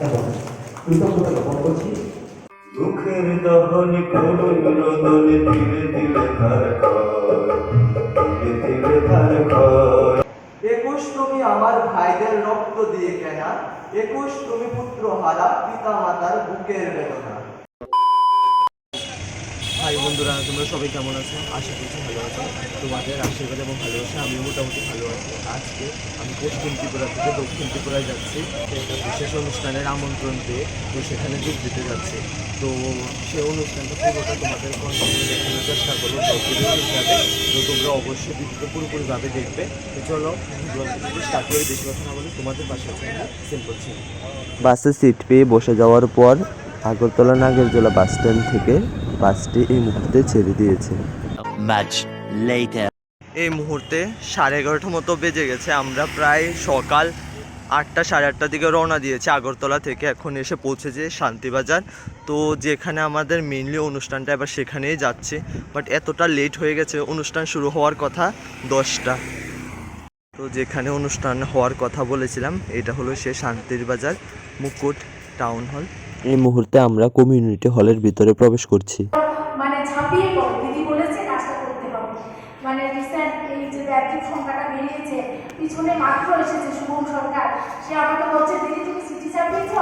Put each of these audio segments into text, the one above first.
এবং কৃতজ্ঞতা জ্ঞাপন করছি দহন ধীরে ধীরে ধার ধীরে একুশ তুমি আমার ভাইদের রক্ত দিয়ে কেনা, একুশ তুমি পুত্র হারা পিতা মাতার বুকের বেদনা। বন্ধুরা, তোমরা সবাই কেমন আছো? আশা করছি ভালো আছো। তোমাদের আশীর্বাদ এবং ভালোবাসা আমি মোটামুটি ভালো আছি। আজকে আমি পশ্চিম ত্রিপুরা থেকে দক্ষিণ ত্রিপুরায় যাচ্ছি। একটা বিশেষ অনুষ্ঠানের আমন্ত্রণ পেয়ে তো সেখানে যোগ দিতে যাচ্ছি। তো সেই অনুষ্ঠানটা পুরোটা তোমাদের কন্টিনিউ দেখানোর চেষ্টা করব। হিসাবে তো তোমরা অবশ্যই ভিডিওটা পুরোপুরিভাবে দেখবে। তো চলো স্টার্ট করে, বেশি কথা না বলে তোমাদের পাশে সেন্ড করছি। বাসে সিট পেয়ে বসে যাওয়ার পর আগরতলা নাগেরজোলা বাস স্ট্যান্ড থেকে বাসটি এই মুহূর্তে ছেড়ে দিয়েছে. এই মুহূর্তে সাড়ে এগারোটার মতো বেজে গেছে। আমরা প্রায় সকাল আটটা সাড়ে আটটার দিকে রওনা দিয়েছি আগরতলা থেকে। এখন এসে পৌঁছেছে শান্তিবাজার। তো যেখানে আমাদের মেনলি অনুষ্ঠানটা এবার সেখানেই যাচ্ছে। বাট এতটা লেট হয়ে গেছে। অনুষ্ঠান শুরু হওয়ার কথা দশটা। তো যেখানে অনুষ্ঠান হওয়ার কথা বলেছিলাম এটা হলো সে শান্তির বাজার মুকুট টাউন হল। এই মুহূর্তে আমরা কমিউনিটি হলের ভিতরে প্রবেশ করছি। মানে ছাপিয়ে দিদি বলেছে কাজটা করতে হবে। মানে রিসেন্ট এই যে সংখ্যাটা বেরিয়েছে, পিছনে মাত্র এসেছে শুভম সরকার। সে আমাকে বলছে, দিদি তুমি সিটি ছাপিয়েছ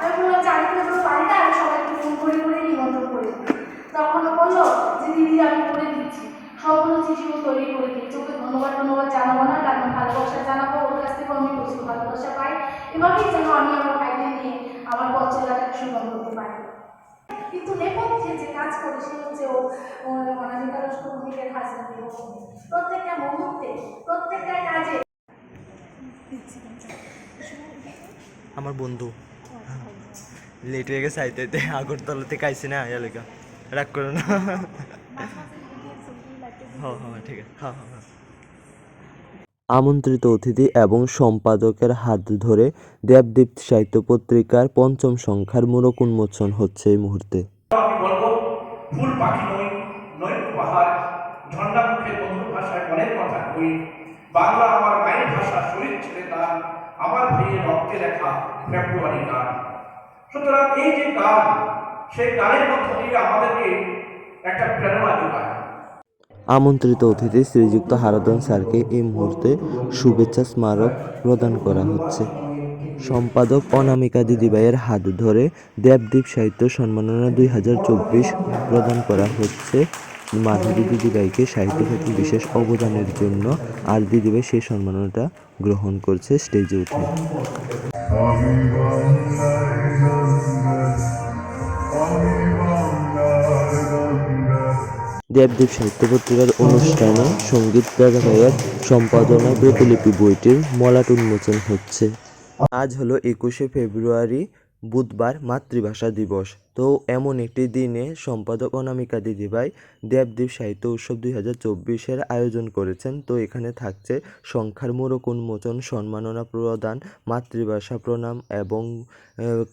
আমি বললাম জানি তো এগুলো পারি না আমি সবাইকে ফোন করে করে নিমন্ত্রণ করি তখন ও বলল যে দিদি আমি করে দিচ্ছি সবগুলো চিঠিও তৈরি করে দিচ্ছি ওকে ধন্যবাদ ধন্যবাদ জানাব না কারণ ভালোবাসা জানাব ওর কাছ থেকে আমি প্রচুর ভালোবাসা পাই এভাবেই যেন আমি আমার ভাইদের নিয়ে আমার করতে পারি। কিন্তু নেপথ্যে যে কাজ করে সে হচ্ছে ও লস্কর ভূমিকের প্রত্যেকটা মুহূর্তে প্রত্যেকটা কাজে। আমার বন্ধু। লেট হয়ে গেছে আইতে আইতে আগরতলা থেকে আইসি না এলাকা রাগ করো না। হ্যাঁ হ্যাঁ ঠিক আছে। হ্যাঁ হ্যাঁ হ্যাঁ। আমন্ত্রিত অতিথি এবং সম্পাদকের হাত ধরে দেবদীপ সাহিত্য পত্রিকার পঞ্চম সংখ্যার মোড়ক উন্মোচন হচ্ছে এই মুহূর্তে। বাংলা আমার মায়ের ভাষা আমার ভাইয়ের রক্তে লেখা ফেব্রুয়ারি গান। সুতরাং এই যে গান, সেই গানের মধ্য দিয়ে আমাদেরকে একটা প্রেরণা যোগায়। আমন্ত্রিত অতিথি শ্রীযুক্ত হারাদন স্যারকে এই মুহূর্তে শুভেচ্ছা স্মারক প্রদান করা হচ্ছে। সম্পাদক অনামিকা দিদিবাইয়ের হাত ধরে দেবদ্বীপ সাহিত্য সম্মাননা দুই হাজার চব্বিশ প্রদান করা হচ্ছে। মাধুরী দিদিবাইকে সাহিত্য ক্ষেত্রে বিশেষ অবদানের জন্য আর দিদিবাই সেই সম্মাননাটা গ্রহণ করছে স্টেজে উঠে। দেবদেব সাহিত্য পত্রিকার অনুষ্ঠানে সংগীত ব্যবহার সম্পাদনা প্রতিলিপি বইটির মলাট উন্মোচন হচ্ছে। আজ হলো একুশে ফেব্রুয়ারি, বুধবার মাতৃভাষা দিবস। তো এমন একটি দিনে সম্পাদক অনামিকা দিদিভাই দেবদীপ সাহিত্য উৎসব দুই হাজার চব্বিশের আয়োজন করেছেন। তো এখানে থাকছে সংখ্যার মোড়ক উন্মোচন, সম্মাননা প্রদান, মাতৃভাষা প্রণাম এবং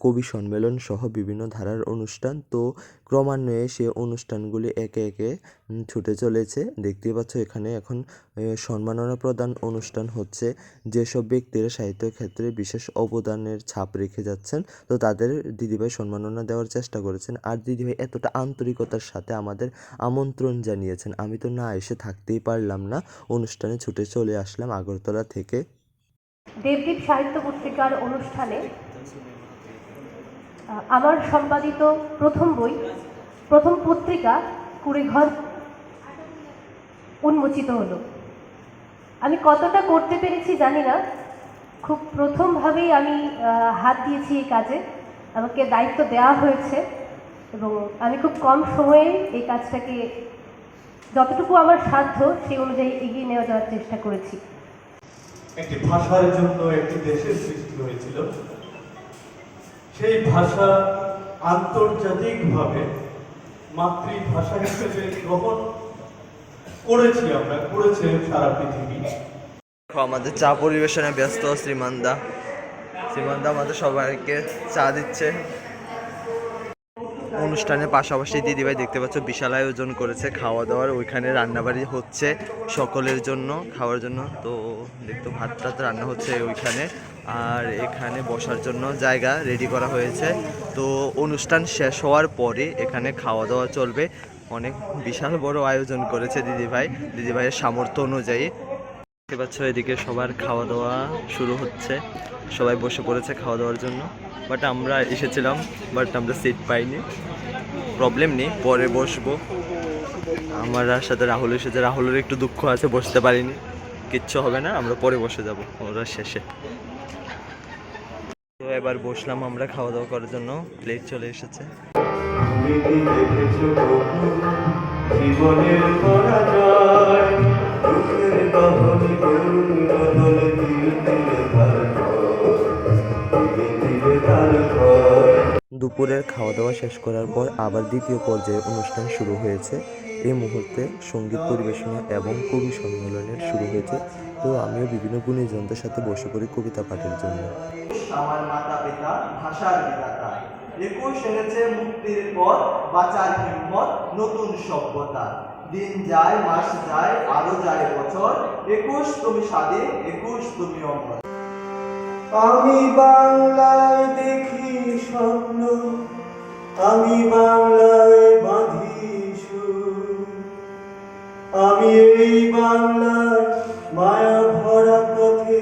কবি সম্মেলন সহ বিভিন্ন ধারার অনুষ্ঠান। তো ক্রমান্বয়ে সে অনুষ্ঠানগুলি একে একে ছুটে চলেছে। দেখতেই পাচ্ছ এখানে এখন সম্মাননা প্রদান অনুষ্ঠান হচ্ছে। যেসব ব্যক্তিরা সাহিত্য ক্ষেত্রে বিশেষ অবদানের ছাপ রেখে যাচ্ছেন, তো তাদের দিদিভাই সম্মাননা দেওয়ার চেষ্টা করেছেন। আর দিদিভাই এতটা আন্তরিকতার সাথে আমাদের আমন্ত্রণ জানিয়েছেন। আমি তো না এসে থাকতেই পারলাম না। অনুষ্ঠানে ছুটে চলে আসলাম আগরতলা থেকে। দেবদীপ সাহিত্য পত্রিকার অনুষ্ঠানে আমার সম্পাদিত প্রথম বই, প্রথম পত্রিকা কুড়িঘর উন্মোচিত হলো। আমি কতটা করতে পেরেছি জানি না। খুব প্রথমভাবেই আমি হাত দিয়েছি এই কাজে। আমাকে দায়িত্ব দেওয়া হয়েছে এবং আমি খুব কম সময়ে এই কাজটাকে যতটুকু আমার সাধ্য সেই অনুযায়ী এগিয়ে নেওয়া যাওয়ার চেষ্টা করেছি। একটি ভাষার জন্য একটি দেশের সৃষ্টি হয়েছিল। সেই ভাষা আন্তর্জাতিকভাবে মাতৃভাষা হিসেবে গ্রহণ করেছি আমরা করেছে সারা পৃথিবী। আমাদের চা পরিবেশনে ব্যস্ত শ্রীমান্দা। শ্রীমান্দা আমাদের সবাইকে চা দিচ্ছে। অনুষ্ঠানের পাশাপাশি দিদিভাই দেখতে পাচ্ছ বিশাল আয়োজন করেছে খাওয়া দাওয়ার ওইখানে রান্নাবাড়ি হচ্ছে সকলের জন্য, খাওয়ার জন্য। তো দেখতো ভাত টাত রান্না হচ্ছে ওইখানে। আর এখানে বসার জন্য জায়গা রেডি করা হয়েছে। তো অনুষ্ঠান শেষ হওয়ার পরে এখানে খাওয়া দাওয়া চলবে। অনেক বিশাল বড় আয়োজন করেছে দিদিভাই। দিদিভাইয়ের সামর্থ্য অনুযায়ী দেখতে পাচ্ছ, এদিকে সবার খাওয়া দাওয়া শুরু হচ্ছে। সবাই বসে পড়েছে খাওয়া দাওয়ার জন্য। বাট আমরা এসেছিলাম বাট আমরা সিট পাইনি। প্রবলেম নেই, পরে বসবো। আমার সাথে রাহুল এসেছে। রাহুলের একটু দুঃখ আছে, বসতে পারিনি। কিচ্ছু হবে না, আমরা পরে বসে যাব, ওরা শেষে। তো এবার বসলাম আমরা খাওয়া দাওয়া করার জন্য প্লেট চলে এসেছে। জীবনের দুপুরের খাওয়া দাওয়া শেষ করার পর আবার দ্বিতীয় পর্যায়ে অনুষ্ঠান শুরু হয়েছে। এই মুহূর্তে সংগীত পরিবেশনা এবং কবি সম্মেলনের শুরু হয়েছে। তো আমিও বিভিন্ন গুণীজনদের সাথে বসে পড়ি কবিতা পাঠের জন্য। আমার মাতা পিতা ভাষার বিধাতা একুশ এনেছে মুক্তির পথ, বাঁচার হিম্মত, নতুন সভ্যতা। দিন যায়, মাস যায়, আরও যায় বছর। একুশ তুমি স্বাধীন, একুশ তুমি অমর। আমি বাংলায় দেখি স্বপ্ন আমি বাংলায় বাঁধি আমি এই বাংলার মায়া ভরা পথে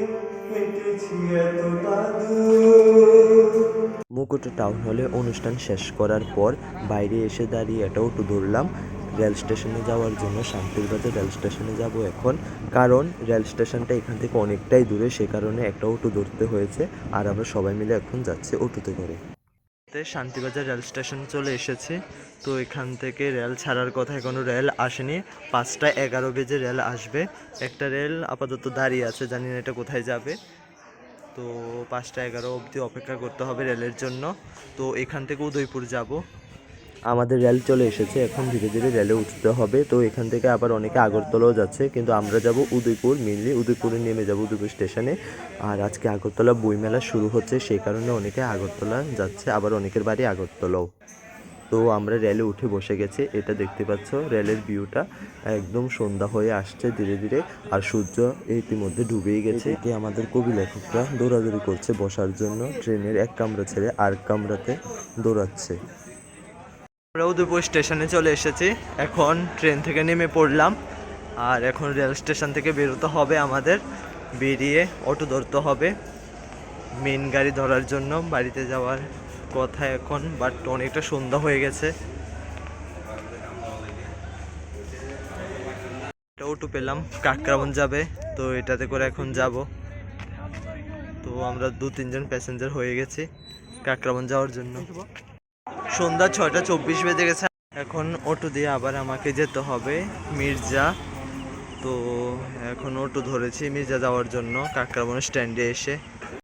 হেঁটেছি এতটা মুকুট টাউন হলে অনুষ্ঠান শেষ করার পর বাইরে এসে দাঁড়িয়ে এটাও একটু ধরলাম। রেল স্টেশনে যাওয়ার জন্য শান্তিরবাজার রেল স্টেশনে যাব এখন। কারণ রেল স্টেশনটা এখান থেকে অনেকটাই দূরে, সে কারণে একটা অটো ধরতে হয়েছে। আর আমরা সবাই মিলে এখন যাচ্ছি অটোতে করে। শান্তিবাজার রেল স্টেশন চলে এসেছে। তো এখান থেকে রেল ছাড়ার কথা এখনও রেল আসেনি। পাঁচটা এগারো বেজে রেল আসবে। একটা রেল আপাতত দাঁড়িয়ে আছে, জানি না এটা কোথায় যাবে। তো পাঁচটা এগারো অবধি অপেক্ষা করতে হবে রেলের জন্য। তো এখান থেকে উদয়পুর যাব। আমাদের রেল চলে এসেছে, এখন ধীরে ধীরে রেলে উঠতে হবে। তো এখান থেকে আবার অনেকে আগরতলাও যাচ্ছে, কিন্তু আমরা যাব উদয়পুর মেনলি উদয়পুরে নেমে যাব উদয়পুর স্টেশনে আর আজকে আগরতলা বইমেলা শুরু হচ্ছে, সেই কারণে অনেকে আগরতলা যাচ্ছে, আবার অনেকের বাড়ি আগরতলাও। তো আমরা রেলে উঠে বসে গেছি, এটা দেখতে পাচ্ছ রেলের ভিউটা একদম সন্ধ্যা হয়ে আসছে ধীরে ধীরে, আর সূর্য ইতিমধ্যে ডুবেই গেছে। এটি আমাদের কবি লেখকরা দৌড়াদৌড়ি করছে বসার জন্য ট্রেনের এক কামরা ছেড়ে আর কামরাতে দৌড়াচ্ছে। আমরা উদয়পুর স্টেশনে চলে এসেছি। এখন ট্রেন থেকে নেমে পড়লাম। আর এখন রেল স্টেশন থেকে বেরোতে হবে আমাদের। বেরিয়ে অটো ধরতে হবে। মেন গাড়ি ধরার জন্য বাড়িতে যাওয়ার কথা এখন বাট অনেকটা সন্ধ্যা হয়ে গেছে। একটা অটো পেলাম কাকরাবন যাবে। তো এটাতে করে এখন যাব। তো আমরা দু তিনজন প্যাসেঞ্জার হয়ে গেছি কাকরাবন যাওয়ার জন্য। সন্ধ্যা ছয়টা চব্বিশ বেজে গেছে। এখন অটো দিয়ে আবার আমাকে যেতে হবে, মির্জা। তো এখন অটো ধরেছি, মির্জা যাওয়ার জন্য কাকরাবন স্ট্যান্ডে এসে।